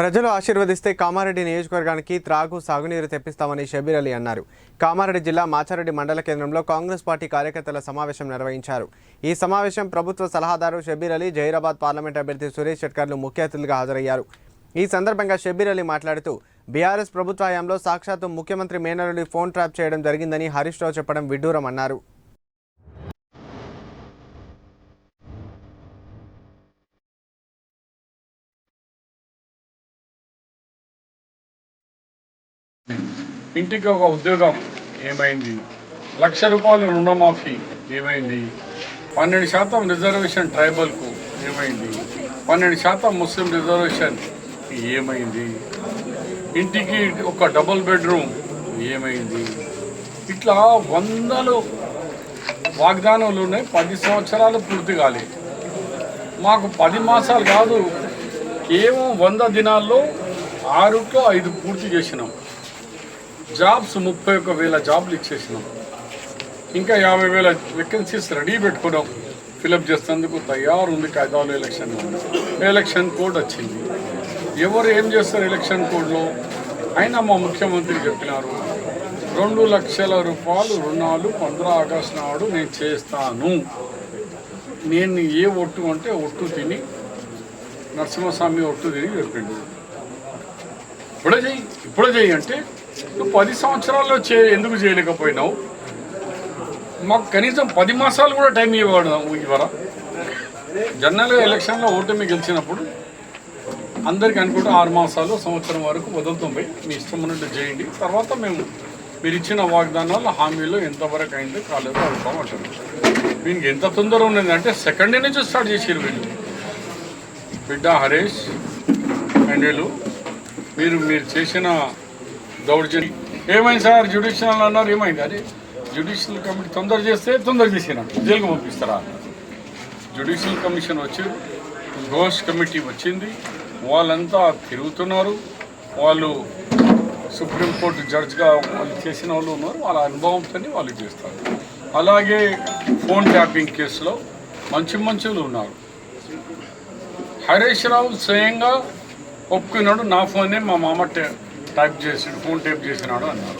ప్రజలు ఆశీర్వదిస్తే కామారెడ్డి నియోజకవర్గానికి త్రాగు సాగునీరు తెప్పిస్తామని షబీర్ అలీ అన్నారు. కామారెడ్డి జిల్లా మాచారెడ్డి మండల కేంద్రంలో కాంగ్రెస్ పార్టీ కార్యకర్తల సమావేశం నిర్వహించారు. ఈ సమావేశం ప్రభుత్వ సలహాదారు షబీర్ అలీ జహీరాబాద్ పార్లమెంట్ అభ్యర్థి సురేష్ షెట్కర్లు ముఖ్య అతిథులుగా హాజరయ్యారు. ఈ సందర్భంగా షబీర్ అలీ మాట్లాడుతూ బీఆర్ఎస్ ప్రభుత్వ హయాంలో సాక్షాత్తు ముఖ్యమంత్రి మేనరుడి ఫోన్ ట్రాప్ చేయడం జరిగిందని హరీష్ రావు చెప్పడం విడ్డూరం అన్నారు. ఇంటికి ఒక ఉద్యోగం ఏమైంది? లక్ష రూపాయలు రుణమాఫీ ఏమైంది? పన్నెండు శాతం రిజర్వేషన్ ట్రైబల్కు ఏమైంది? పన్నెండు శాతం ముస్లిం రిజర్వేషన్ ఏమైంది? ఇంటికి ఒక డబుల్ బెడ్రూమ్ ఏమైంది? ఇట్లా వందలు వాగ్దానాలు ఉన్నాయి. పది సంవత్సరాలు పూర్తి కాలే. మాకు పది మాసాలు కాదు కేవలం వంద దినాల్లో ఆరుట్లో ఐదు పూర్తి చేసినాం. జాబ్స్ ముప్పై ఒక్క వేల జాబ్లు ఇచ్చేసినాం. ఇంకా యాభై వేల వేకెన్సీస్ రెడీ పెట్టుకోవడం ఫిలప్ చేసేందుకు తయారు ఉంది కాయిదాలు ఎలక్షన్. ఎలక్షన్ కోడ్ వచ్చింది. ఎవరు ఏం చేస్తారు ఎలక్షన్ కోడ్లో? అయినా మా ముఖ్యమంత్రి చెప్పినారు రెండు లక్షల రూపాయలు రుణాలు పంద్ర ఆగస్టు నాడు నేను చేస్తాను. నేను ఏ ఒట్టు అంటే ఒట్టు తిని నరసింహస్వామి ఒట్టు తిని చెప్పిండు ఇప్పుడే చెయ్యి ఇప్పుడే చెయ్యి అంటే పది సంవత్సరాల్లో చే ఎందుకు చేయలేకపోయినావు? మాకు కనీసం పది మాసాలు కూడా టైం ఇవ్వడం ఇవ్వరా? జనరల్గా ఎలక్షన్లో ఓటమి గెలిచినప్పుడు అందరికీ అనుకుంటే ఆరు మాసాలు సంవత్సరం వరకు వదులుతాం పోయి మీ ఇష్టం ఉన్నట్టు చేయండి. తర్వాత మేము మీరు ఇచ్చిన వాగ్దానాలు హామీలు ఎంతవరకు అయిందో కాలేదో అంటారు. దీనికి ఎంత తొందర ఉన్నది అంటే సెకండ్ డే నుంచి స్టార్ట్ చేసారు వీళ్ళు. బిడ్డ హరీష్ అండ్ మీరు మీరు చేసిన దౌర్జన్యం. ఏమైంది సార్? జ్యుడిషియల్ అన్నారు ఏమైంది? అదే జ్యుడిషియల్ కమిటీ తొందర చేస్తే తొందర చేసినట్టు జైలుకు పంపిస్తారా? జ్యుడిషియల్ కమిషన్ వచ్చి ఘోష్ కమిటీ వచ్చింది వాళ్ళంతా తిరుగుతున్నారు వాళ్ళు సుప్రీంకోర్టు జడ్జ్గా వాళ్ళు చేసిన వాళ్ళు ఉన్నారు వాళ్ళ అనుభవంతో వాళ్ళు చేస్తారు. అలాగే ఫోన్ ట్యాపింగ్ కేసులో మంచి మంచులు ఉన్నారు. హరీష్ రావు స్వయంగా ఒప్పుకున్నాడు నా ఫోనే మా మామ టైప్ చేసి ఫోన్ టైప్ చేసినాడు అన్నారు.